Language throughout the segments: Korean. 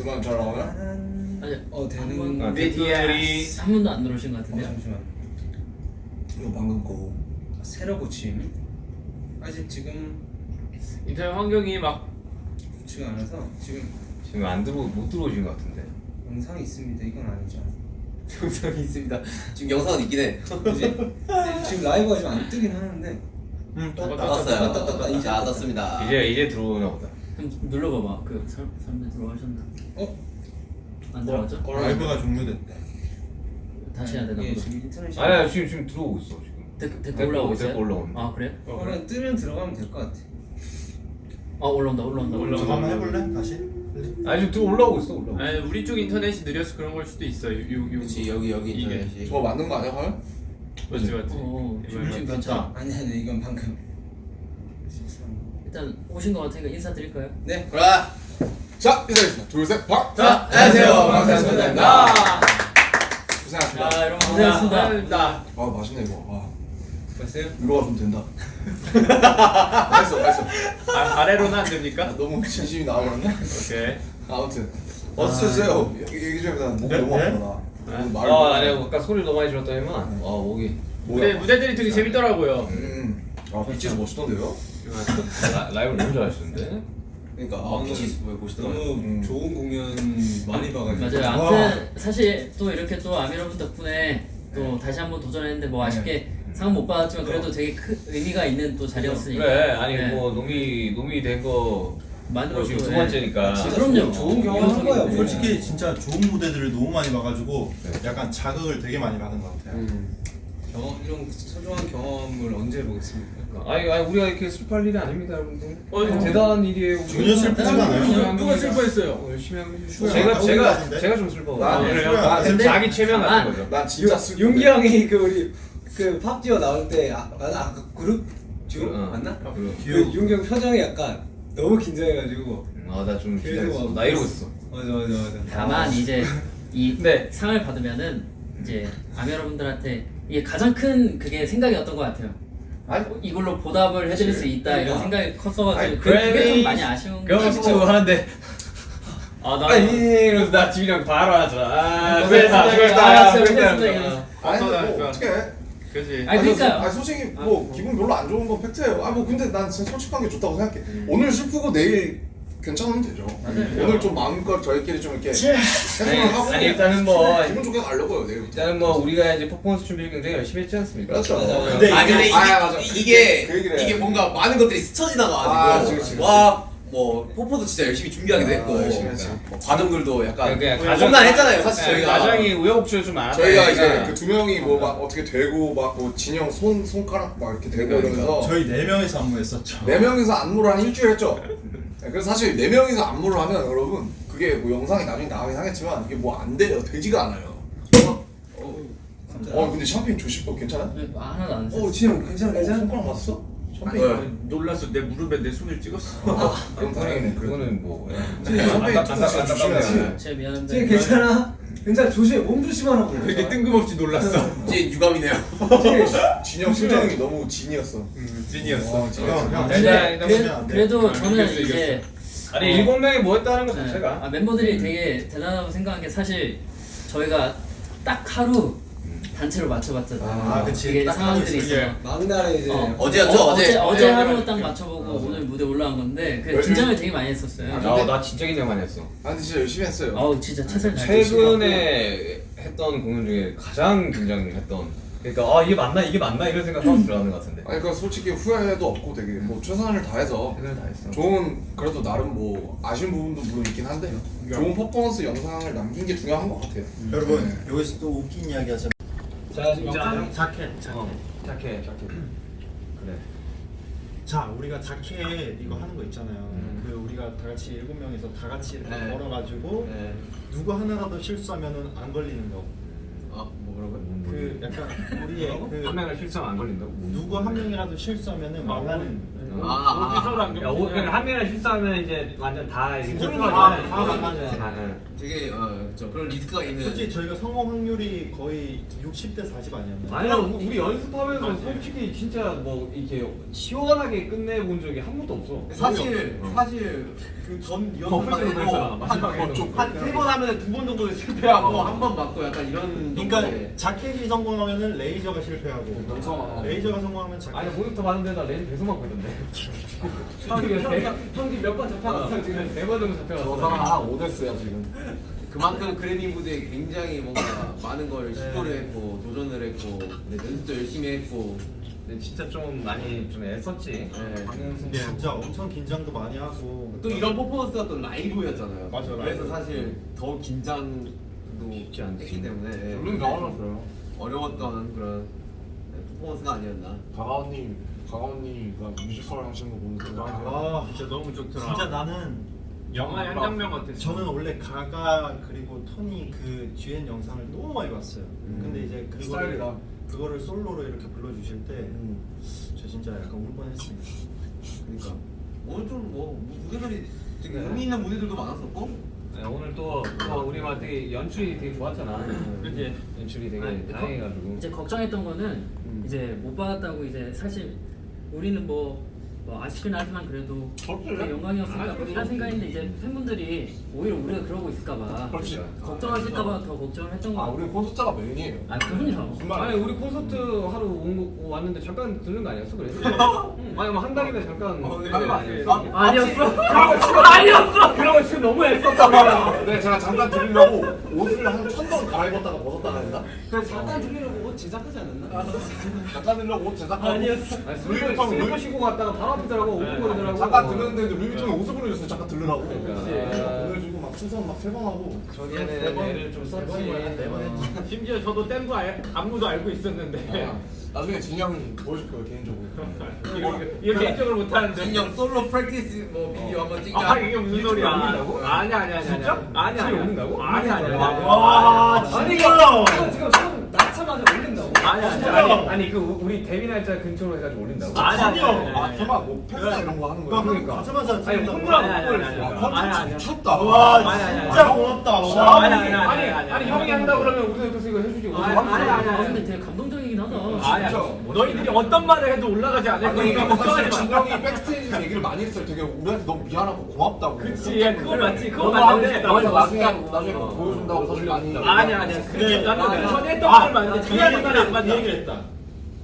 음악 잘 나오나? 아니 어한 되는 번- 아, 네, 한 번도 안 들어오신 것 어, 같은데요? 잠시만 이거 방금 거 새로 고침 아직 지금 인터넷 환경이 막 좋지가 않아서 지금 지금 안 들어 못 들어오신 것 같은데. 영상이 있습니다 이건 아니죠 영상이 있습니다. 지금 영상은 있긴 해. 근데 지금 라이브가 좀안 뜨긴 하는데. 떴다, 떴다, 이제 떴습니다. 이제 이제 들어오나 보다. 좀 눌러봐봐 그 사- 사람들 들어가셨나? 어? 안 들어갔죠? 라이브가 종료됐대 다시 해야 되나 보다 지금 인터넷이 아니야 네, 지금 지금 들어오고 있어 지금. 댓- 댓글 댓글, 올라오고 있어요? 댓글 올라오는데. 아 그래요? 어, 그래? 그냥 뜨면 들어가면 될 것 같아 아 올라온다 올라온다 올라온다. 저거 한번 해볼래? 다시? 아니 지금 들어 올라오고 있어 올라오고. 아니 우리 쪽 인터넷이 느려서 그런 걸 수도 있어. 요, 요, 요. 그렇지 여기 여기 이게. 인터넷이. 저거 맞는 거 아니야 과연? 맞지 맞지. 어, 이 지금 말 지금. 괜찮아 아니 아니 이건 방금. 일단 오신 것 같으니까 인사드릴까요? 네 그래. 자 인사드리겠습니다 둘 셋 박! 자 안녕하세요. 반갑습니다. 고생하셨습니다 자 여러분 고생하셨습니다 감사합니다. 아 맛있네 이거 아 봤어요? 위로가 좀 된다 맛있어 맛있어 아, 아래로는 안 됩니까? 너무 진심이 나와버렸네 오케이. 아무튼 어서 오세요 얘기 얘기 좀 해보자 목이 너무 아프다 오늘 말을 아못 아니 해. 아까 소리 너무 많이 질렀더니만. 아 목이. 무대 무대들이 되게 재밌더라고요. 음. 아 비치에서 멋있던데요? 라, 라이브 너무 잘하시는데. 그러니까 아, 아. 너무 음. 좋은 공연 많이 봐가지고 맞아요 와. 아무튼 사실 또 이렇게 또 아미러분 덕분에 또 다시 한번 도전했는데 뭐 아쉽게 상은 못 받았지만 그래도 되게 큰 의미가 있는 또 자리였으니까 그래 아니 네. 뭐 놈이 놈이 된거 만들어 뭐 지금 두 번째니까. 그럼요 좋은 경험 한 거예요. 네. 솔직히 진짜 좋은 무대들을 너무 많이 봐가지고 네. 약간 자극을 되게 많이 받은 것 같아요. 음. 경험 이런 소중한 경험을 언제 해보겠습니까? 아니 아니 우리가 이렇게 슬퍼할 일이 아닙니다 여러분들. 어, 어, 대단한 일이에요. 전혀 슬프지가 않아요. 누가 슬퍼했어요? 어, 열심히 하고 슈가 제가 다 제가 올라가는데? 제가 좀 슬퍼. 나 그래요? 나 근데- 자기 최면 아, 같은 거죠. 난 진짜 슬픈데 윤기 형이 그 우리 그 팝디오 나올 때 아, 맞아 아까 그룹 듀오 어. 맞나? 그리고 그 윤기 형 표정이 약간 너무 긴장해가지고 아나 좀 계속 기다렸어. 막 나 이러고 있어. 맞아 맞아 맞아 다만 이제 이 네. 상을 받으면은 이제 아미 여러분들한테 이게 가장 큰 그게 생각이었던 것 같아요. 아니 이걸로 보답을 해드릴 수 있다 이런 생각이 컸어가지고 아니, 그, 그게 좀 많이 아쉬운 경험치 투 하는데 아나 아니 이러면서 나 집이랑 바로 하잖아. 아, 어, 수고했다, 아, 수고했습니다, 수고했다. 수고했습니다. 아니 근데 그러니까. 뭐 어떻게 해 그지. 아니 그러니까요. 아니 솔직히 뭐 기분 별로 안 좋은 건 팩트예요. 아 뭐 근데 난 진짜 솔직한 게 좋다고 생각해. 오늘 슬프고 내일 괜찮으면 되죠. 오늘 좀 마음껏 저희끼리 좀 이렇게 해소를 하고 아니 일단은 뭐 기분 좋게 가려고요 내일부터. 일단은 뭐 우리가 이제 퍼포먼스 준비를 굉장히 열심히 했지 않습니까? 그렇죠. 근데 아 근데 이게, 아, 맞아. 이게 그 얘기를 해. 이게 뭔가 많은 것들이 스쳐 아, 지나가가지고 그치, 그치, 와뭐 포포도 진짜 열심히 준비하기도 아, 했고 열심히 했지. 뭐 과정들도 약간 그냥 험난했잖아요 사실 저희 저희가 가장이 우여곡절 좀 많았다. 저희가 이제 그 두 명이 뭐 막 어떻게 되고 막뭐 진영 손 손가락 막 이렇게 되고 그러니까, 이러면서 저희 네 명이서 안무했었죠. 네 명이서 안무를 한 일주일 했죠. 네, 그래서 사실 네 명이서 안무를 하면 여러분 그게 뭐 영상이 나중에 나가긴 하겠지만 이게 뭐 안 돼요. 되지가 않아요. 어 근데 샴페인 조심 어 괜찮아? 네, 하나도 안어 했어요. 진영 괜찮아 괜찮아? 손가락 맞았어? 샴페인. 왜? 놀라서 내 무릎에 내 손을 찍었어. 그럼 다행이네. 그거는 뭐 근데 샴페인 조심해야지. 제 미안한데 진영 괜찮아? 괜찮아 조심해 몸 조심하라고 되게 뜬금없이 놀랐어. 이제 유감이네요 진영 심장이 너무 진이었어. 음, 찐이었어. 일단 그래. 그래도 아, 저는 이겼어, 이제 아니 어. 일곱 명이 뭐 했다는 것 네. 자체가 아, 멤버들이 되게 대단하다고 생각한 게 사실 저희가 딱 하루 단체로 맞춰봤잖아요. 아, 그치. 이게 딱 상황들이 있어서. 막날에 이제 어, 어제였죠, 어, 어제. 어제, 어제 어제 하루. 딱 맞춰보고 오늘 무대 올라간 건데 그 긴장을 되게 많이 했었어요. 아, 나 진짜 긴장 많이 했어. 아 근데 진짜 열심히 했어요. 아우 진짜 최선을 다했어요. 최근에 했던 공연 중에 가장 긴장했던. 그러니까 아 이게 맞나 이게 맞나 이런 생각하고 들어가는 것 같은데. 아니 그러니까 솔직히 후회도 없고 되게 뭐 최선을 다해서 최선을 다했어. 좋은 그래도 나름 뭐 아쉬운 부분도 물론 있긴 한데 좋은 퍼포먼스 영상을 남긴 게 중요한 것 같아요. 여러분 네. 여기서 또 웃긴 이야기 하자면 자 영상 자켓 어, 착해 착해. 그래. 자 우리가 자켓 이거 하는 거 있잖아요. 음. 그 우리가 다 같이 일곱 명이서 다 같이 이렇게 네. 걸어가지고 누구 하나라도 실수하면은 안 걸리는 거. 아 뭐라고요? 그 약간 우리의 그 한 명을 실수 안 걸린다고? 누구 한 명이라도 실수하면은 말라는. 아, 아, 아. 야, 오, 그러니까 한 명이랑 실수하면 이제 완전 다 이게 다- 다다 망가져요. 다, 응. 되게 어, 저 그런 리스크가 있는. 솔직히 저희가 성공 확률이 거의 60대 40 아니었나요? 아니야 우리 연습하면서 솔직히 진짜 뭐 이렇게 시원하게 끝내본 적이 한 번도 없어. 사실 사실 그전 어, 그랬잖아. 마지막에는. 한세 번 하면 두 번 정도 실패하고 한 번 맞고 약간 이런. 그러니까. 자켓이 성공하면은 레이저가 실패하고 레이저가 성공하면 자켓 아니 모니터 봤는데 나 레인 계속 맞고 있던데. 형이 몇번 잡혀갔어 지금 네 번 정도 잡혀갔어. 한 오데스야 지금. 그만큼 그래미 무대에 굉장히 뭔가 많은 걸 시도를 했고 도전을 했고 네, 연습도 열심히 했고 근데 진짜 좀 많이 좀 애썼지. 네. 방향 진짜 엄청 긴장도 많이 하고 또 이런 퍼포먼스가 또 라이브였잖아요. 맞아, 그래서 라이브. 사실 더 긴장도 쉽지 않지. 했기 때문에 네. 어려웠던 그런 네, 퍼포먼스가 아니었나. 가가오님, 가가오님가 뮤지컬 하시는 거 보는 순간 아 진짜 너무 좋더라. 진짜 나는 영화의 한 장면 같았어. 저는 원래 가가 그리고 토니 그 듀엣 영상을 너무 많이 봤어요. 근데 이제 그거를 스타일이다. 그거를 솔로로 이렇게 불러주실 때 저 음. 진짜 약간 울 뻔했어요. 그러니까 오늘 좀뭐 무대들이 되게 의미 있는 무대들도 많았었고 네, 오늘 또, 또 우리 막 되게 연출이 되게 좋았잖아. 그치? 연출이 되게 아니, 다양해가지고. 이제 걱정했던 거는 이제 못 받았다고 이제 사실 우리는 뭐, 뭐 아쉽긴 하지만 그래도 되게 영광이었으니까 뭐 이런 생각인데 이제 팬분들이 오히려 우리가 그러고 있을까봐 그렇지. 걱정하실까봐 더 걱정을 했던 거 아, 같아요. 우리 콘서트가 메인이에요. 아 그럼요. 무슨 말? 아니 우리 콘서트 하러 온 거, 왔는데 잠깐 들른 거 아니었어 그래? 응. 아니 뭐한 달이면 잠깐 어, 네. 하는 거 아니었어? 아니었어. 아니었어. 그런 거 지금 너무 애썼다 네, 제가 잠깐 드리려고 옷을 한 천 번 갈아입었다가 벗었다가 했나? 그래서 잠깐 들리려고 옷 제작하지 않았나? 잠깐 드리려고 옷 제작하고 아니었어. 아니 슬리퍼 슬리퍼 신고 갔다가 바로 앞이더라고 오픈거리더라고 잠깐 들렸는데 이제 루이비통에 옷을 보내줬어요. 잠깐 들으라고. 그러니까. 네, 보내주고 막 충성 막세 번 하고. 저기에는 애를 좀 썼지 네번 했지. 심지어 저도 뗀거 안무도 알고 있었는데 아, 나중에 진영 보여줄 거예요 개인적으로. 이거 개인적으로 못하는데. 진영 솔로 프랙티스 뭐 비디오 한번 찍자. 아 이게 무슨 소리야? 올린다고? 아니 아니 아니 진짜? 아니 아니 올린다고? 아니 아니 아니. 와 아니 진짜. 이거 지금 손 낳자마자 올린다고. 아니 아니 아니 아니. 아니 그 우리 데뷔 날짜 근처로 해가지고 올린다고? 아니, 아니, 아니, 아니. 아, 설마 뭐 패스나 이런 거 하는 거야? 그러니까 가자마자 아니 찍는다고. 혼자 아니, 아니, 못 아니, 아니. 보냈어 아니, 아니. 미쳤다. 와 아니, 아니, 아니. 진짜 고맙다. 와. 아니, 아니, 아니. 아니 아니 형이 한다 그러면 우리도 옆에서 이거 해주지 아니, 아니, 아니, 아 아니. 근데 되게 하다. 아니 아니. 너희들이 어떤 말을 해도 올라가지 않을 거니까 사실 걱정하지 마. 진영이 백스테이지 얘기를 많이 했어요. 되게 우리한테 너무 미안하고 고맙다고. 그치, 야, 그건 맞지. 그건 맞는데. 나중에. 나중에 보여준다고 사실 많이. 아니 아니야. 그 나는 네. 전에 했던 아, 말을 맞는데 그 말을 안그 맞나? 얘기를 했다.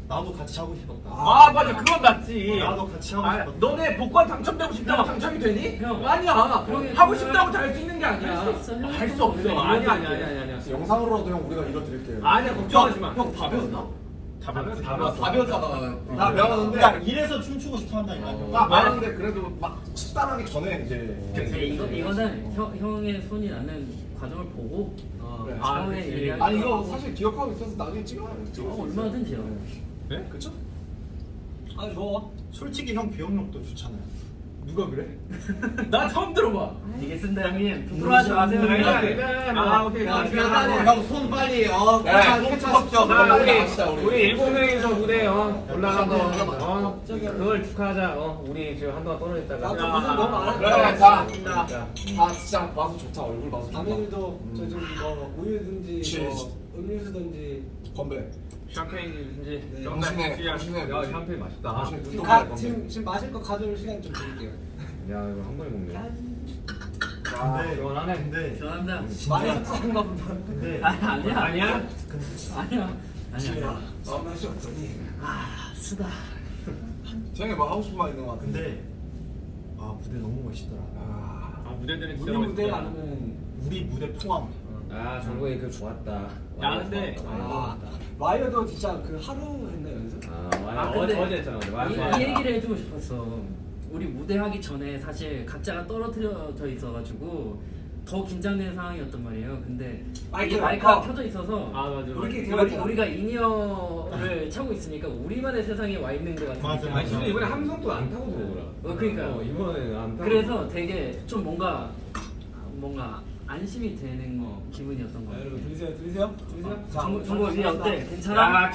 나도 같이 하고 싶었다. 아 맞아 그건 맞지. 나도 같이 하고 아, 싶었다. 너네 복권 당첨되고 싶다고 당첨이 되니? 형. 아니야. 하고 싶다고 다 할 수 있는 게 아니야. 할수 있어. 할수 없어. 우리가 아니 아니 이겨드릴게. 아니 아니 아니. 영상으로라도 형 우리가 이뤄드릴게요. 아니야 걱정하지 마. 형 밥이었나? 다 배웠어. 다 아, 밥이었다가 나 그러니까 이래서 춤추고 싶어 한다니까. 나 말하는데 그래도 막 식단하기 전에 이제. 근데 이거 이거는 형 형의 손이 나는 과정을 보고 어, 네. 아, 처음에 그치. 얘기하기 아니 이거 하고. 사실 기억하고 있어서 나중에 찍어요. 어, 얼마든지요. 네? 그쵸? 아 좋아. 솔직히 형 기억력도 좋잖아요. 누가 그래? 나 처음 들어봐. 알겠습니다 형님. 부끄러워하지 마세요. 아니, 아 오케이. 야, 그냥 형손 빨리 어. 네, 캐치하십시오. 자, 우리, 우리 일곱 명이서 무대 어, 올라간 거. 어, 그걸 축하하자 어, 우리 지금 한동안 떨어졌다가 나도 무슨 너무 안 그래. 자, 자, 아 진짜 봐서 좋다. 얼굴 봐서 좋다. 아미들도 저 지금 뭐 우유든지. 뭐 음료수든지 건배. 샴페인인지 네. 당신의 당신의 야 샴페인 맛있다 당신의 지금, 가. 지금 지금 마실 거 가져올 시간 좀 드릴게요. 야 이거 한 번에 먹네 아, 근데 시원하네. 근데 좋아한다. 많이 섭섭한가 보다. 근데 아, 아니야. 아니야? 아니야. 아니야. 맛이 없더니. 아 쓰다. 쟤네 뭐 하고 싶은 말 있는 것 같은데. 근데 아 무대 너무 멋있더라. 아, 아 무대들은 우리 진짜 무대 멋있다. 아니면 우리 무대 포함. 아 정국이 그 좋았다 야, 근데- 아 와이어도 진짜 그 하루 했나 연습? 아, 아, 아 근데 어제 어제 했잖아 어제 이, 얘기를 해주고 싶었어. 우리 무대 하기 전에 사실 각자가 떨어뜨려져 있어가지고 더 긴장되는 상황이었단 말이에요. 근데 마이크, 이 마이크가 어. 켜져 있어서 아 맞아. 우리끼리 우리, 대화했잖아. 우리가 인이어를 차고 있으니까 우리만의 세상에 와 있는 것 같은 맞아, 느낌. 아니 이번에 함성도 안 타고 들어오더라 어, 그러니까요. 어, 이번에 안 타고 그래서 되게 좀 뭔가 뭔가 안심이 되는 거 기분이었던 거 자, 같아요. 여러분 들으세요, 들으세요, 들으세요. 자, 정국 정국 언니 어때? 야 괜찮아?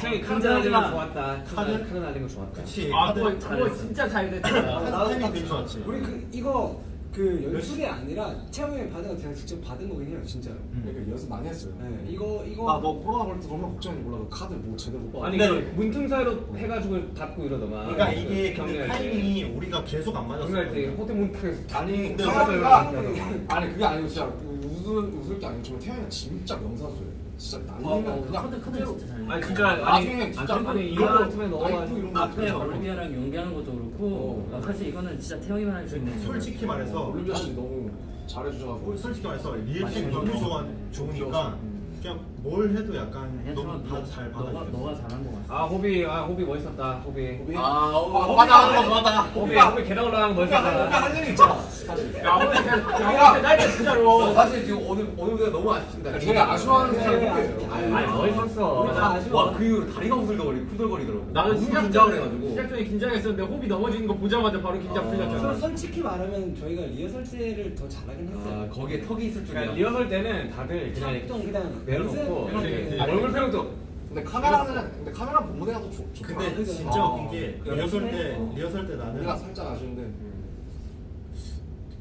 날린 거 마. 좋았다 카드 카드? 날린 거 좋았다 그치. 아 그거. 진짜 잘 됐다. 타이밍 되게 좋았지. 우리 그 이거 그 연출이 아니라 태영이 받은 거 제가 직접 받은 거긴 해요 진짜로. 그러니까 연습 많이 했어요. 네, 이거 이거 아 너 코로나 걸릴 때 정말 걱정이 몰라. 너 카드 뭐 제대로 못 받아. 아니 네. 그 문틈 사이로 해가지고 닫고 이러더만 그러니까 이게 경기할 때. 타이밍이 우리가 계속 안 맞았어. 경기할 때 호텔 문틈에서 아니 근데 사람들은 아니 그게 아니고 진짜 웃을 웃을 게 아니고 정말 태양이가 진짜 명사수예요. 진짜 날리면 어, 그냥 카드 카드 진짜 잘. 아니 진짜 아니 나중에 진짜 아니, 아니 이런 거 이런 거 앞에 올리비아랑 연기하는 것도 그렇고 어. 어, 사실 이거는 진짜 태영이만 할 수 있는. 솔직히 말해서 올리비아 씨 너무 잘해주셔가지고 솔직히 말해서 리액션이 맞아요. 너무 좋아 좋으니까 그냥 뭘 해도 약간 아니야, 너무 너- 다잘 너가 잘한 거 같아. 아 호비 아 호비 멋있었다 호비 아, 어, 맞아 맞아 맞아. 호비 호비 계단 올라가는 거 멋있었다 할 일이 있잖아. 사실. 야야나 진짜로 사실 지금 오늘 오늘 무대가 너무 아쉽습니다. 제일 아쉬워하는 사람이 누구예요? 아니 멋있었어. 와그 이후로 다리가 후들거리 후들거리더라고. 나는 너무 시작 긴장을 전에 해가지고. 시작 전에 긴장했었는데 호비 넘어지는 거 보자마자 바로 긴장 저 풀렸잖아. 솔직히 말하면 저희가 리허설 때를 더 잘하긴 아 했어요. 거기에 턱이 있을 그러니까 줄이야. 리허설 때는 다들 그냥 좀 그냥 내려놓고 이렇게 얼굴 표정도 근데 카메라는 근데 카메라 본무대가 더 좋. 좋다. 근데 진짜 아, 웃긴 게. 리허설 때 리허설 때 우리가 나는 살짝 아쉬운데.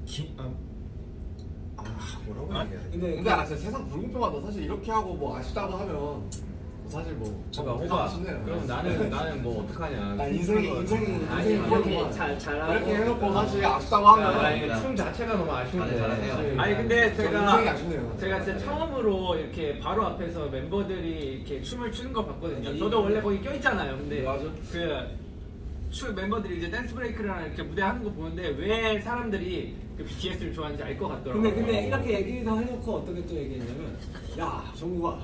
기, 아, 아 뭐라고 얘기해야 돼? 근데 근데 아 진짜 세상 불공평하다. 사실 이렇게 하고 뭐 아쉽다고 하면 사실 뭐 제가 좀 호바 아쉽네요. 그럼 나는 나는 뭐 어떡하냐 나 인생이 인생이 아니 인생이 이렇게 그렇구만. 잘 잘하고 이렇게 해놓고 사실 아쉽다고 하면 아, 춤 자체가 너무 아쉬운데 잘하네요. 사실. 아니 근데 저 제가 인생이 아쉽네요. 제가 진짜 처음으로 이렇게 바로 앞에서 member들이 이렇게 춤을 추는 거 봤거든요. 저도 원래 거기 껴 있잖아요. 근데 맞아. 그 추 멤버들이 이제 댄스 브레이크랑 이렇게 무대 하는 거 보는데 왜 사람들이 그 BTS를 좋아하는지 알 것 같더라고요. 근데 근데 이렇게 얘기도 해놓고 어떻게 또 얘기했냐면 야 정국아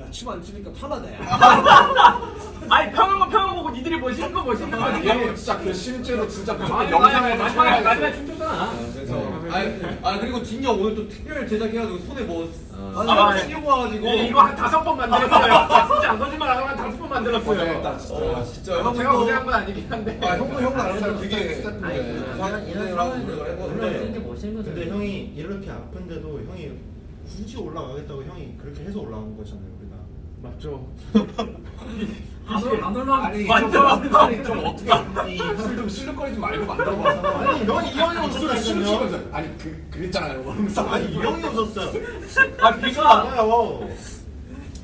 야 춤 안 추니까 편하다 야. 아니 평은 거 평은 보고 니들이 멋있는 거 멋있는 거지. 이게 진짜 그 실제로 진짜 그 영상을 마지막에 마지막에 촬영했어요. 춤췄잖아. 그래서 아니, 아 그리고 형 오늘 또 특별 제작해가지고 손에 뭐 어. 아, 아니 씌우고 와가지고 네, 이거 한 다섯 번 만들었어요. 아, 진짜 안 거짓말 안 하고 한 다섯 번 만들었어요. 고생했다 진짜. 어, 진짜 형 제가 고생한 건 아니긴 한데. 아 형도 형도 아는 사람 되게 아니. 이런 멋있는 거죠. 근데 형이 이렇게 아픈데도 형이 굳이 올라가겠다고 형이 그렇게 해서 올라온 거잖아요 우리가. 맞죠. 안 올- 안 올라오면 아니 맞죠? 좀, 좀 어떻게 이술좀 실룩거리지 말고 만들어봐서. 아니 형이 이 형이 웃었다니까요. 실룩시면서 아니 그 그랬잖아요. 그러면서 아니 이 형이 웃었어요. 아 비가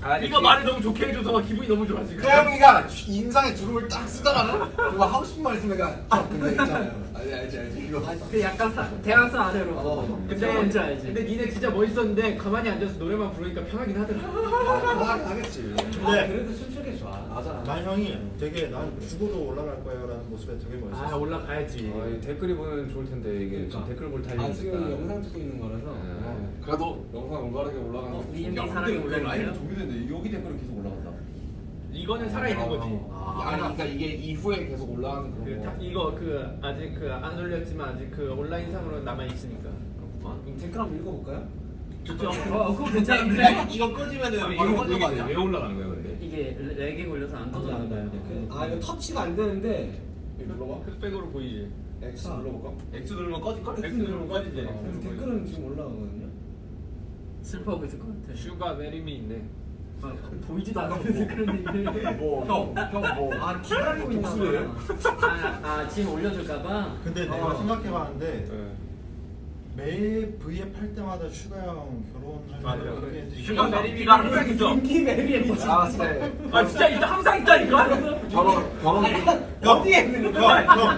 아니야. 비가 말을 너무 좋게 해줘서 기분이 너무 좋아 지금. 태영이가 인상에 주름을 딱 쓰잖아. 그거 하고 싶은 말 있으면 그냥 형 근데 있잖아요. 알지 알지 알지 이거. 그 약간 사, 대학생 아래로. 어. 근데 뭔지 알지. 근데 니네 진짜 멋있었는데 가만히 앉아서 노래만 부르니까 편하긴 하더라. 아, 하겠지. 근데 그래도 춤추기 맞아. 난 형이 되게 난 죽어도 올라갈 거야라는 모습에 되게 아 멋있어. 올라가야지. 아, 이 댓글이 보면 좋을 텐데 이게 지금 댓글 볼 타이밍이 아 지금 영상 찍고 있는 거라서. 네. 그래도 영상 올바르게 올라가는 거. EMB 야 근데 왜 라인이. 종료됐는데 여기 댓글은 계속 올라간다. 이거는 살아 있는 거지. 아 니 그러니까 이게 이후에 계속 올라가는 그 그런 다, 거. 이거 그 아직 그 안 올렸지만 아직 그 온라인 상으로 남아 있으니까. 그럼 댓글 한번 읽어볼까요? 좋죠. 어 그거 괜찮은데. 이거 꺼지면은 이거 바로 이게 꺼진 거 아니야? 왜 올라가는 거야? 이게 렉이 걸려서 안 떠져나가요. 아 이거 터치가 안 되는데 눌러봐. 흑백으로 보이지. X 눌러볼까? X 누르면 꺼질 걸? X 누르면 꺼지지. 그래서 댓글은 지금 올라가거든요. 슬퍼하고 있을 것 같아. 슈가 메리미 있네. 어, 보이지도 않는데 그런 얘기를. 뭐 형 형 뭐 아 기다리고 있나 독수리예요? 봐. 아, 아 지금 올려줄까봐. 근데 내가 어. 생각해봤는데 네. 매일 V앱 할 때마다 슈가 형 맞아. 결혼하려고 그렇게 했는데 슈가 메리미가 항상 있어. 인기 매력에 미친. 아 진짜 아 진짜 있다 항상 있다니까. 결혼 결혼 어디에 있는 형, 거야? 형,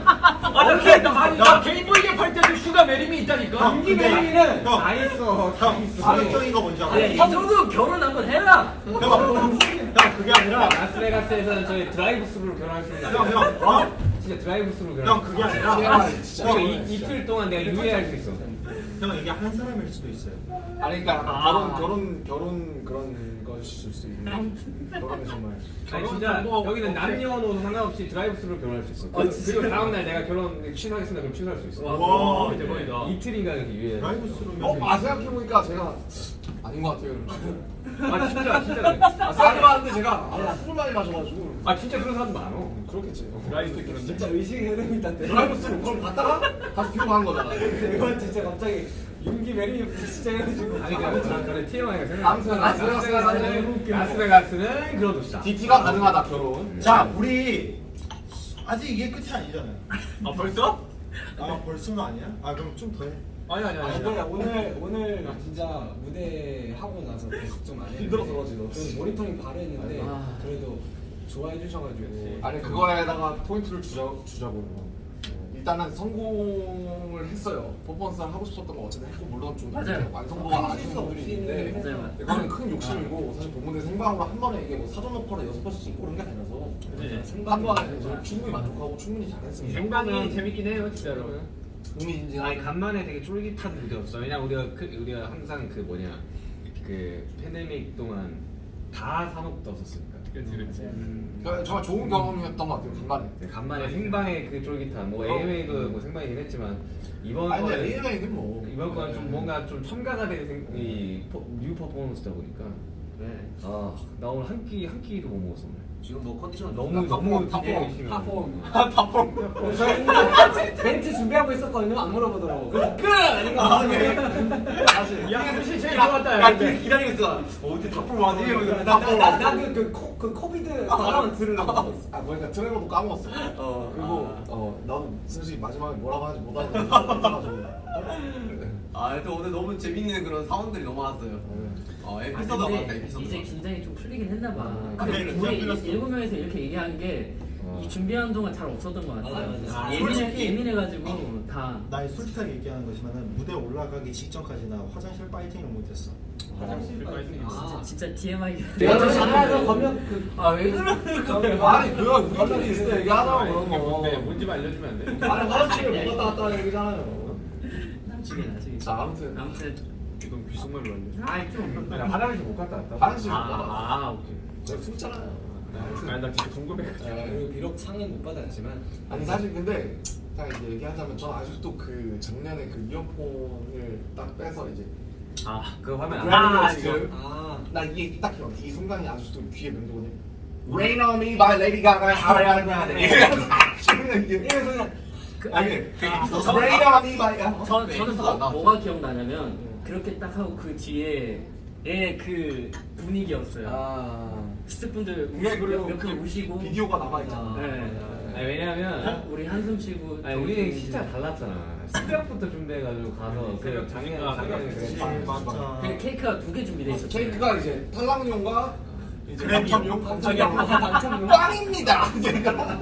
아나 걔, 나, 아니, 나 개인 보이게 할 때도 슈가 메리미 있다니까. 인기 매력이는 형, 다 있어. 다 형, 있어. 파격적인 거 뭔지 알아? 정도 결혼 한번 해라. 형, 형, 그게 아니라, 라스베가스에서는 저희 드라이브 스루로 결혼할 수 있는 형, 형, 어? 진짜 드라이브 스루로 결혼 형, 그게 아니라, 이, 이틀 동안 내가 유예할 수 있어 형, 이게 한 사람일 수도 있어요. 아니 그러니까 아. 결혼 결혼 결혼 그런 것일 수 있는 결혼은 정말 아니 진짜 여기는 없지? 남녀노소 상관없이 드라이브 스루로 결혼할 수 있어 어, 그리고, 진짜? 그리고 다음 날 내가 결혼 취소하겠습니다 그럼 취소할 수 있어 와, 대박이다. 이틀인가 이렇게 유예 드라이브 스루면. 어? 아 생각해 보니까 제가 아닌 것 같아요 아 진짜 진짜 그래 아 생각해봤는데 제가 아, 술을 많이 마셔가지고 아 진짜 그런 사람 많어 그렇겠지 드라이브. 진짜 의식의 흐름이 다 돼. 드라이브 스루 그걸 갔다가 다시 뒤로 가는 거잖아 이건 진짜 갑자기 인기 매력이 진짜 해가지고. 아니 그러니까 그래 TMI가 생각 아무튼 라스베가스는 라스베가스는 그런 도시다 DT가 가능하다 결혼 자, 우리, 아직 이게 끝이 아니잖아요. 아 벌써? 아, 벌써는 아니야? 아, 그럼 좀 더 해. 아니 아니 아 아니. 근데 오늘 오늘 진짜 무대 하고 나서 계속 좀 안 했는데 힘들어서 그러지, 너. 저는 모니터링 바로 했는데 아. 그래도 좋아해 주셔가지고 아니 그거에다가 포인트를 주자, 주자고요 일단은 성공을 했어요 퍼포먼스를 하고 싶었던 거 어쨌든 했고 물론 좀 맞아요. 완성도가 아쉬운 부분이 있는데 맞아요. 이거는 큰 욕심이고 사실 본무대 생방으로 한 번에 이게 뭐 사전 녹화를 여섯 번씩 찍고 그런 게 아니라서 한 번에 이제 충분히 만족하고 충분히 잘했습니다 생방이 재밌긴 해요 진짜로. 흥미진진 아니 간만에 되게 쫄깃한 무대였어. 왜냐 우리가 그, 우리가 항상 그 뭐냐 그 팬데믹 동안 다 사놓고 떴었으니까. 그렇지 그렇지. 그러니까 정말 좋은 경험이었던 것 같아요 간만에 네, 간만에 생방의 그 쫄깃한 뭐 AMA도 뭐 생방이긴 했지만 이번 아니 근데 거는 AMA는 뭐 이번 거는 좀 뭔가 좀 첨가가 된 생- 이 퍼- 뉴 퍼포먼스다 보니까 네. 아나 오늘 한 끼 한 끼도 못 먹었어 오늘. 지금 뭐 컨디션 너무 너무 팝폼 하고. 팝폼 저희는 멘트 준비하고 있었거든요 안 물어보더라고 끝! 아닌가 야 사실 제일 좋았다. 근데. 기다리고 있어. 어디 다 풀어하지? 나나그 그 코비드 발언 들으려고 아 그러니까 트레버도 까먹었어 어. 그리고 어 나도 솔직히 마지막에 뭐라고 하는지 못 알아듣고 아, 또 오늘 너무 재밌는 그런 상황들이 너무 많았어요. 어, 아, 에피소드가 많다, 근데 에피소드. 이제 긴장이 좀 풀리긴 했나 봐. 아, 근데 그래, 우리 풀렸어. 일- 일곱 명에서 이렇게 얘기하는 게 어. 이 준비하는 동안 잘 없었던 것 같아요. 맞아, 맞아. 아, 예민해 솔직히- 예민해가지고 다. 나 솔직하게 얘기하는 거지만은 무대 올라가기 직전까지 나 화장실 파이팅을 못했어. 화장실 빨리. 아 진짜 TMI. 내가 저 장난해서 그 아왜 그래? 아니 그거 우리끼리 있을 때 얘기하자고 그런 이게 뭔데? 거 뭔지 좀 알려주면 안 돼? 아니 화장실을 못 갔다 왔다 얘기잖아요 나중에 나중에. 자 아무튼 아무튼 이건 귀속말로 알려줘. 아이 좀. 그냥 화장실 못 갔다 왔다. 화장실 못 아, 갔다 왔다 아 오케이. 제가 숨잖아요 아니 나 진짜 궁금해가지고. 그리고 비록 상은 못 받았지만 아니 사실 근데 딱 이제 얘기하자면 저는 아직도 그 작년에 그 이어폰을 딱 빼서 이제 아 그거 화면 안. 그래픽을 아, 지금 아 나 이게 딱 기억 이 순간이 아직도 귀에 맴도거든요 Rain on me by Lady Gaga Ariana Grande 지금 이게 그, 아니 아니 그 Rain on me by 저 네, 저는 이거 뭐, 안 나왔죠. 뭐가 기억나냐면 그렇게 딱 하고 그 뒤에 그 분위기였어요. 아 스태프분들 이게 그리고 몇분 그 우시고 비디오가 남아 있잖아 네. 아니 왜냐면 우리 한숨 쉬고 아니 우리 진짜 달랐잖아. 새벽부터 준비해가지고 가서 그 새벽 작년 아, 작년에 새벽 그랬지. 맞아. 그 케이크가 두 개 준비돼 있었어요. 케이크가 이제 탈락용과 이제 그래미. 당첨용 당첨용. 당첨용. 빵입니다 제가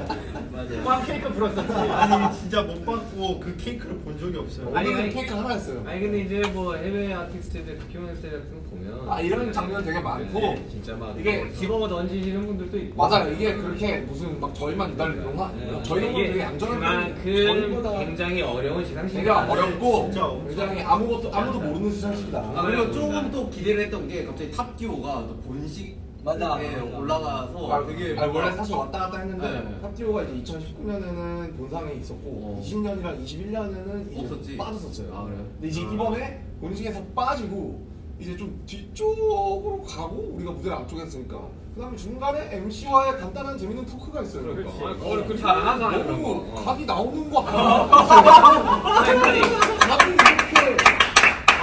빵 케이크 불었었지. 아니 진짜 못 받고 그 케이크를 본 적이 없어요. 아니, 오늘은 아니. 케이크 하나였어요 아니 근데 이제 뭐 해외 아티스트들 스타일 같은 거 보면 아, 이런 장면 되게 많고 네, 진짜 막 이게 이게 집어 던지시는 분들도 있고 맞아요 이게 그렇게 무슨 막 저희만 기다리는 그런 거 아니에요 저희는 이게 되게 얌전한 그만큼 저희보다 굉장히 어려운 시상식 되게 어렵고 진짜 엄청 굉장히 아무것도 아무도 모르는 시상식이다 아, 그리고 조금 또 기대를 했던 게 갑자기 탑듀오가 또 본식 맞아. 에 올라가서 아, 되게 아니, 원래 사실 왔다 갔다 했는데 네. 탑티오가 이제 2019년에는 본상에 있었고 어. 20년이랑 21년에는 이제 없었지. 빠졌었어요. 아, 그래요? 근데 이제 아. 이번에 본식에서 빠지고 이제 좀 뒤쪽으로 가고 우리가 무대를 앞쪽에 했으니까 그다음에 중간에 MC와의 간단한 재밌는 토크가 있어요. 그렇지. 아, 그걸 그렇게 안 하잖아 그런 거. 너무 어. 각이 나오는 거 아니야? 아니 아니 각이 이렇게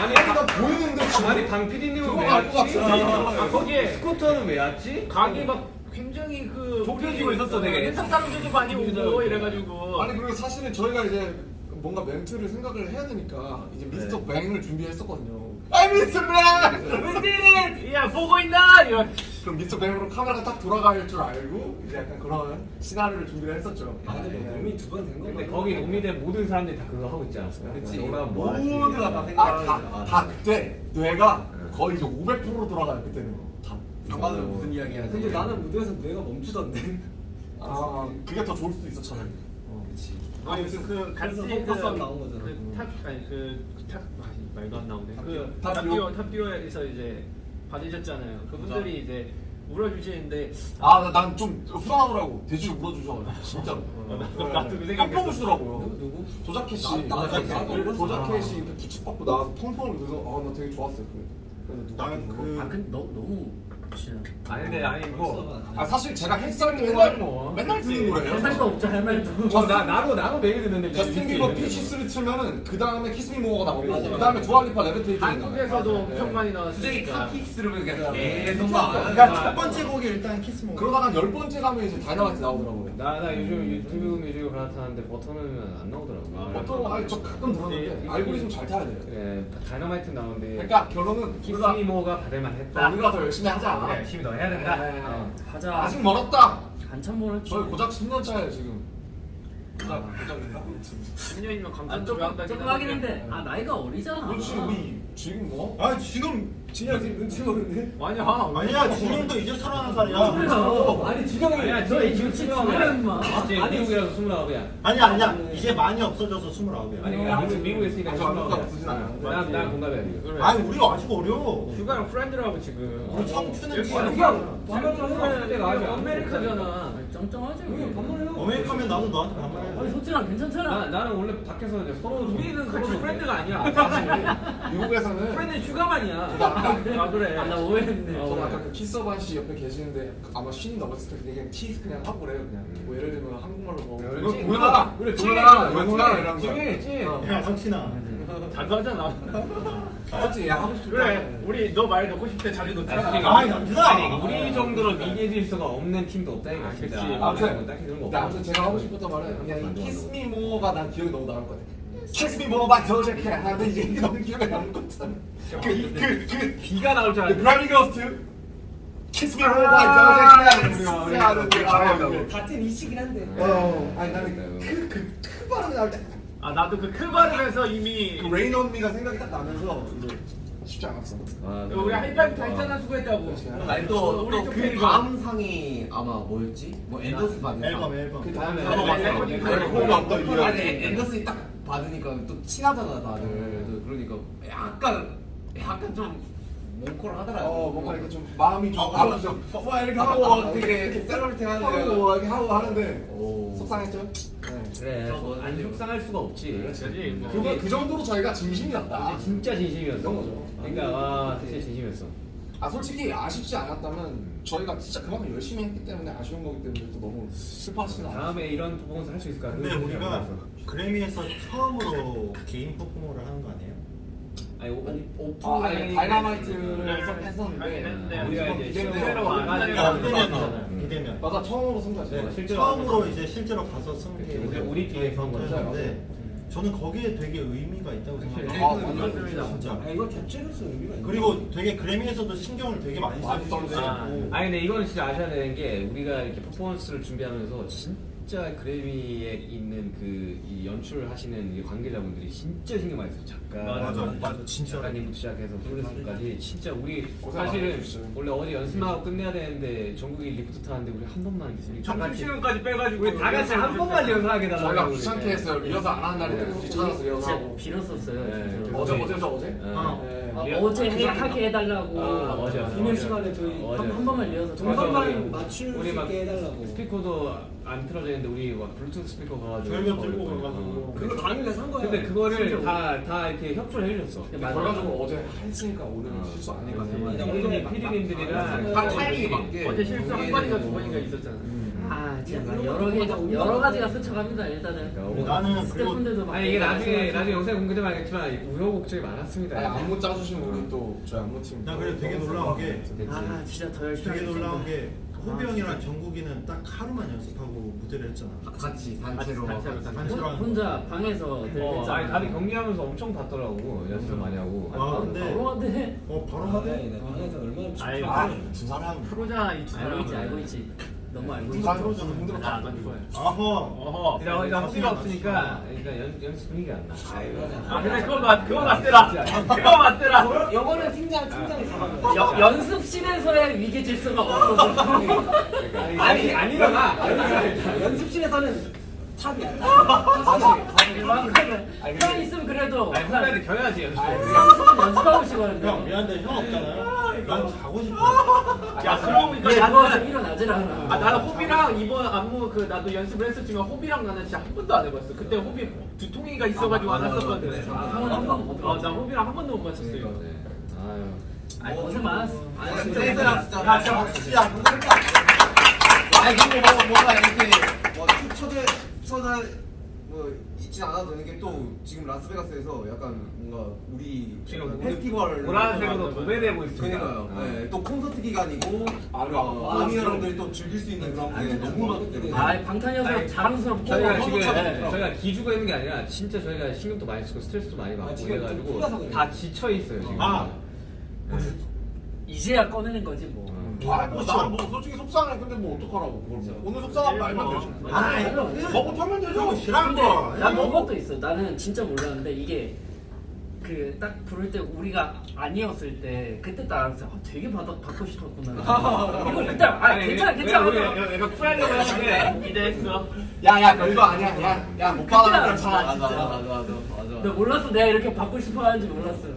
아니 다 보이는데 지금 아니 방 PD님은 왜 들어갈 것 왔지? 같은데. 아 거기에 스쿠터는 왜 왔지? 각이 막 굉장히 그 좁혀지고 있었어, 되게. 회사 사람들도 많이 오고 이래가지고. 아니 그리고 사실은 저희가 이제 뭔가 멘트를 생각을 해야 되니까 이제 미스터 네. 뱅을 준비했었거든요. 아 미스터 뱅! 야 보고 있나? 이런. 그럼 미스터 뱅으로 카메라가 딱 돌아갈 줄 알고 이제 약간 그런 시나리오를 준비를 했었죠. 아 근데 뭐 몸이 두 번 된 거. 근데 거기 노미대 모든 사람들이 다 그거 하고 있지 않았어요? 그치. 뭐 하지? 모두가 다 아, 생각하는 다, 다 그때 뇌가 거의 이제 500% 돌아가요 그때는. 다. 장관은 무슨 이야기 하지? 근데 나는 무대에서 뇌가 멈추던데. 아 그게 더 좋을 수도 차라리. 어, 그렇지. 아니 무슨 그 같이 그래서 그 포커스업 나온 거잖아. 그탑 아니 그탑 말도 안 나오네. 그 탑 탑듀오 탑듀오에서 이제 받으셨잖아요. 그분들이 이제 울어주시는데 아 난 좀 후련하더라고 돼지를 물어주셔가지고 진짜로. 나도 그 생각했어. 펑펑 주더라고요. 누구? 조자켓 씨, 나- 나- 나도. 조자켓이 이렇게 기축받고 나와서 펑펑을 그래서 아 나 되게 좋았어요. 그래서 누가 나는? 그 아 근데 너, 너무 진짜. 아니 근데 아니 뭐아 사실 제가 때 맨날 맨날 뭐. 맨날 듣는 거예요. 할 말도 없죠 할 말도. 어, 나 나도 나도 매일 듣는데 저스틴 비버 피치스를 틀면은 그 다음에 키스미 모어가 나오고 그 다음에 두알리파 레베테이트 한국에서도 엄청 많이 수정이 나왔으니까. 카피스를 그냥 계속 막. 그러니까 첫 번째 곡이 일단 키스 모. 그러다가 한열 번째 가면 이제 다이너마이트 나오더라고요. 나 나 요즘 유튜브 뮤직을 갈아타는데 버튼은 안 나오더라고. 어떤 아니 저 가끔 들었는데 알고리즘 잘 타야 돼요. 그래 다이너마이트 나오는데 그러니까 결론은 우리가 키스미모가 받을만 했다. 우리가 더 열심히 하자. 우리가 열심히 더 해야 된다. 네. 어. 가자. 아직 멀었다. 한참 멀었지. 저희 고작 10년 차예요 지금. 고작 고작인가? 10년이면 아, 감탄 좀 조금 조금 하긴 했는데 아 나이가 어리잖아. 그렇지 우리 지금 뭐? 아 지금 진영 지금 눈치 보는데. 아니야. 아니야 진영도 이제 서른한 살이야. 아니 진영이 아니야 너 지금 임마. 이제 미국이라서 스물아홉이야. 아니야 아니야 이제 많이 없어져서 스물아홉이야. 아니 그러니까 미국 미국에 있으니까 아직 스물아홉이야. 없어진 않아요. 난난 공감해. 아니 우리가 아직 어려. 휴가랑 프렌드라고 지금. 우리 청춘은 지금 그냥 좀 해봐. 내가 아직 안 아메리카잖아. 아니, 쩡쩡하지. 형님 밥만 해요. 어메리카면 나도 너한테 아니 반말 해. 소진아 괜찮잖아. 나 나는 원래 밖에서 이제 서로 좀- 우리는 서로 같이 좀 프렌드가 아니야. 미국에서는 프렌드는 휴가만이야. 아, 아 그래. 아, 나 오해했네. 저는 아까 그 키서반 씨 옆에 계시는데 아마 신이 넘었을 때 그냥 키스 그냥 하고 그래요 그냥 뭐 예를 들면 한국말로 뭐 그래. 뭐야 그래, 뭐야 찐. 뭐야. 어. 야 성친아. 자주 하잖아. 맞지 야 하고 싶다 그래. 우리 너말 듣고 싶을 때 자주. 아이 남준아. 우리 정도로 미디어 질서가 없는 팀도 없다니까 진짜. 그치. 아무튼 딱히 그런 거 근데 아무튼 제가 하고 싶었던 말은 그냥 이 키스 미 모어가 난 기억이 너무 남을 것 같아 키스 미 모어가 더 좋게 하는데 이게 너무 기억에 남을 것 같아 그 그 그 비가 나올 줄 The 알았는데. Grammy goes to Kiss Me More by Doja Cat. 하는 게 나와요. 같은 이치긴 한데. 어, 아니 나는 그그 크 발음이 나올 때 아 나도 그크 발음에서 이미 그 on Me가 생각이 딱 나면서 이제 쉽지 않았어. 아, 우리 하이파이브 다 했잖아 수고했다고. 아니 우리 또또 좀그 그리고. 다음 상이 아마 뭐였지? 뭐 앤더스 받은 앨범 상. 앨범. 그 다음에 어, 맞아. 아니 그거 어떤 이유? 아니 앤더슨이 딱 받으니까 또 친하잖아 다들. 그래서 그러니까 약간 약간 좀 몽콜 하더라고. 어 뭔가 이렇게 좀 마음이 좀 어, 아, 좀좀와 이렇게 하고 되게 셀러리티 하는데. 하고 이렇게 하고 하는데 오. 속상했죠? 네. 그래. 저거 안 속상할 수가 없지. 그렇지. 뭐. 그거 그 정도로 저희가 진심이었다. 이제 진짜 진심이었어. 거죠. 그러니까 와 진짜 진심이었어. 아 솔직히 아쉽지 않았다면 저희가 진짜 그만큼 열심히 했기 때문에 아쉬운 거기 때문에 또 너무 슬퍼하시진 않아요. 다음에 이런 퍼포먼스 할 수 있을까? 근데 우리가. 그래미에서 처음으로 개인 퍼포먼을 하는 거 아니에요? 아니 오- 오픈 아, 아니 다이너마이트를 네. 했었는데 네. 우리가 이제 실제로 안 아, 하니까 비대면 비대면. 맞아 처음으로 승자지. 네, 실제로 처음으로 안 이제 실제로 가서. 우리- 우리끼리 한 거죠. 했는데 저는 거기에 되게 의미가 있다고 생각해요. 아, 완전 진짜. 아 이거 자체로서 의미가 있네. 그리고 되게 그래미에서도 신경을 되게 많이 써주시고 써주시고. 아니 근데 이건 진짜 아셔야 되는 게 우리가 이렇게 퍼포먼스를 준비하면서 진짜 그래미에 있는 그이 연출을 하시는 이 관계자분들이 진짜 신경 많이 써요. 작가, 맞아 맞아 진짜 작가님부터 시작해서 프로듀서까지 진짜 우리 고생 사실은 많으셨어요. 원래 어제 연습하고 끝내야 되는데 전국이 리프트 타는데 우리 한 번만 우리 다 점심 같이 시간까지 빼가지고 우리 다 같이 한 번만 연습하게 저희가 달라고 귀찮게 했어요. 리허설 안 하는 날인데 굳이 찾아서 리허설하고. 빌었었어요. 네. 진짜로. 어제 어제죠 어제? 어. 네. 아, 리- 어제 그 해, 하게 해달라고 아, 맞아. 비밀 맞아. 시간에 저희 맞아. 한, 한 번만 리허설 동선만 맞출 우리 수막 있게 해달라고. 스피커도 안 틀어져 있는데 우리 막 블루투스 스피커 가가지고 저희가 들고 거기 가가지고. 어. 그거 당일에 산 거야. 근데 그거를 다 다 이렇게 협조를 해주셨어. 근데 근데 결과적으로 어제 했으니까 오늘 어. 실수 아니까 맞아, 대박. 맞아. 피디님, 피디님들이랑 한 타이밍에 맞게. 어제 실수 한 번인가 두 번인가 있었잖아. 아 진짜 막 여러 개 여러 가지가 스쳐갑니다 일단은. 그러니까 나는 그리고 스태프분들도 막 아니 이게 나중에 말씀하시고. 나중에 영상에 공개되면 알겠지만 우여곡절이 많았습니다. 아니 안무 짜주신 우리 또 저희 안무팀. 나 그래도 되게 놀라운 게 아 진짜 더 열심히 되게 하겠습니다. 놀라운 게 호비 아, 형이랑 정국이는 딱 하루만 연습하고 무대를 했잖아. 같이 단체로. 단체로, 단체로. 단체로 혼-. 혼자 방에서 늘 어. 아니 다들 경기하면서 엄청 봤더라고 연습 많이 하고. 아, 바로- 근데- 바로 하대. 어 바로 아, 하대. 네, 방에서 얼마나 아이, 아, 두 사람. 프로잖아 이두 알고 있지. 알고 있지. 너무 알고 두 있지. 사람 저는 힘들었다. 아, 난 좋아요. 아허. 어허. 일단 일단 허비가 없으니까 일단 연, 연습 분위기가 안 나. 아 근데 그거 맞 그거 맞더라. 그거 맞더라. 영어는 팀장 팀장이 잡아요. 여, 연습실에서의 위계 질서가 없어서. 아니 아니잖아. 연습실에서는 탑이야. 형 있으면 그래도 아니 후배한테 겨야지 연습. 30분 연습하고 싶었는데. 형 미안한데 형 없잖아요. 난 자고 싶어. 야 그러고 보니까 얘 누워서 나는 일어나질 않아. 아 나는 호비랑 이번 안무 그 나도 연습을 했었지만 호비랑 나는 진짜 한 번도 안 해봤어. 그때 호비 두통이가 있어가지고 안 했었거든. 어나 호비랑 한 번도 못 맞췄어 이거. 아유. 아니 고생 많았어. 아니 진짜 진짜 고생 진짜 많았어. 진짜 박수야 아니 근데 뭐 뭔가 이렇게 뭐 초대 초대 뭐 있진 않아도 되는 게 또 지금 라스베가스에서 약간 뭔가 우리 지금 약간 우리 페스티벌 보라색으로 도배되고 있습니다. 그러니까요. 어. 네, 또 콘서트 기간이고 어, 아미 여러분들이 또 즐길 수 있는 그런 게 너무 많기 때문에 아 방탄이어서 자랑스럽고 저희가 너무 지금 잘- 저희가 기주가 있는 게 아니라 진짜 저희가 신경도 많이 쓰고 스트레스도 많이 받고 아, 지금 좀 그래가지고 풀려서 그래요. 다 지쳐 있어요 지금. 아. 이제야 꺼내는 거지 뭐. 아뭐 나는 뭐 솔직히 속상해 근데 뭐 어떡하라고 그걸 뭐. 오늘 속상한 말만 되지 아, 먹고 털면 되죠 근데 거난 그런 것도 있어. 나는 진짜 몰랐는데 이게 그 딱 부를 때 우리가 아니었을 때 그때 딱 알았어. 아, 되게 받아 받고 싶었구나. 이거 그때 아 괜찮아 괜찮아. 내가 내가 쿨하려고 했는데 기대했어. 야 야 별거 아니야 야 야못 그때 받아 알았어, 괜찮아. 맞아 맞아 맞아 맞아 나 몰랐어. 내가 이렇게 받고 싶어 하는지 몰랐어.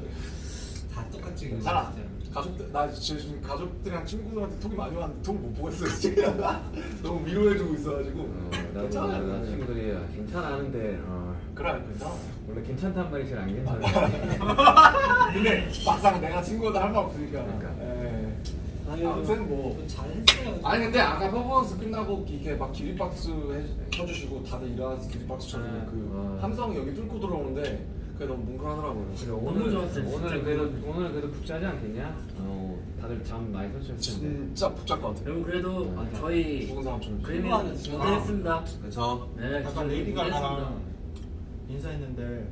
다 똑같지. 괜찮아 가족들 나 지금 가족들이랑 친구들한테 톡이 많이 왔는데 톡을 못 보고 있어 지금 너무 위로해주고 있어가지고 어, 나도 괜찮아요. 나 친구들이 아, 괜찮아 하는데 어, 그래 괜찮아 원래 괜찮단 말이 제일 안 괜찮아. 근데 막상 내가 친구들 할 말 없으니까 그러니까. 에. 아유, 아무튼 뭐좀 잘했어요. 아니 근데 아까 퍼포먼스 끝나고 이렇게 막 기립박수 해- 쳐주시고 다들 일어나서 기립박수 쳐주고 네. 그 와. 함성 여기 뚫고 들어오는데 그게 너무 뭉클하더라고요 그래, 너무 오늘 좋았어요, 진짜. 오늘 그래도 오늘 그래도 북자지 않겠냐? 어 다들 잠 많이 설쳤을 텐데. 진짜 복잡 것 같아요 여러분 그래도 맞아. 저희 죽은 사람처럼 그림이 아. 무대했습니다. 그쵸 네, 약간 진짜 레이디 무대했습니다. 가가랑 인사했는데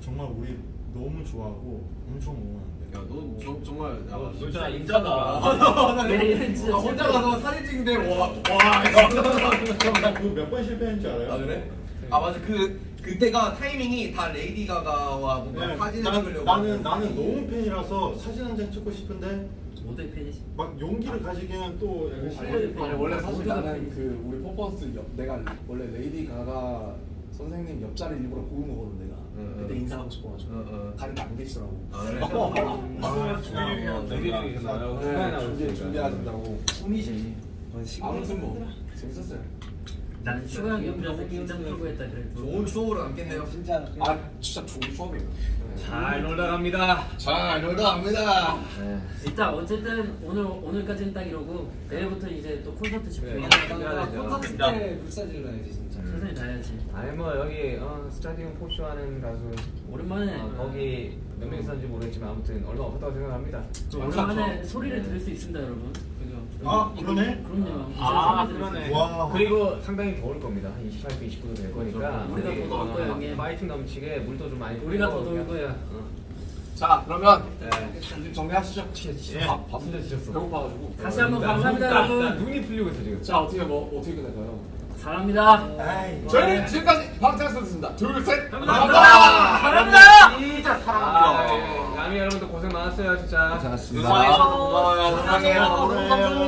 정말 우리 너무 좋아하고 엄청 응원한대. 야너 정말 야, 진짜 인자다. 네, 진짜 아, 혼자 가서 사진 찍는데 와와 나 그 몇 번 실패했는지 알아요? 아 그래? 아 맞아 그 그때가 타이밍이 다 레이디 가가와 뭔가 네, 사진을 난- 찍으려고 나는 나는 너무 팬이라서 사진 한 장 찍고 싶은데 모델 팬이시. 막 용기를 가지기는 또 약간 싫어. 아니 원래 사실 나는. 그 우리 퍼포먼스 옆 내가 원래 레이디 가가 선생님 옆자리 일부러 고른 거거든 내가 응, 그때 응. 인사하고 싶어가지고 응, 응. 가니까 안 계시더라고 아 그래? 애들이 계셨나요? 네, 후반에 준비 나오시니까. 준비하신다고 꿈이지. 아무튼 뭐 재밌었어요 난 슈가 형 옆에서 긴장 풀고 했다 그래도. 좋은 추억으로 남겠네요 진짜. 아 진짜 좋은 추억이에요 잘 놀다 갑니다. 잘 놀다 갑니다 네. 일단 어쨌든 오늘 오늘까지는 딱 이러고 내일부터 이제 또 콘서트 그래. 집중해. 나 콘서트 때 불사질 넣어야지 진짜. 최선을 다해야지. 아니 뭐 여기 어, 스타디움 포쇼 하는 가수 오랜만에 어, 거기 몇 명 있었는지 모르겠지만 아무튼 얼마 없었다고 생각합니다. 오랜만에 소리를 들을 수 있습니다, 여러분. 아, 그러네? 그럼요. 아, 그러네. 와. 그리고 상당히 더울 겁니다. 한 28도, 29도 될 거니까 우리가 더 더울 거예요, 형님. 파이팅 넘치게 물도 좀 많이 우리가 더 더울 거야. 어. 자 그러면 네. 좀 정리하시죠 예. 밥, 밥 지쳤어. 배고파가지고 다시 한번 나 감사합니다, 여러분. 나 눈이 풀리고 있어 지금. 자 어떻게 뭐 어떻게 끝낼까요? 사랑합니다. 저희는 지금까지 방탄소년단입니다 둘 셋 감사합니다. 사랑합니다. 진짜 아, 사랑합니다 네. 남이 여러분들 고생 많았어요 진짜. 고생하셨습니다 고마워요 사랑해요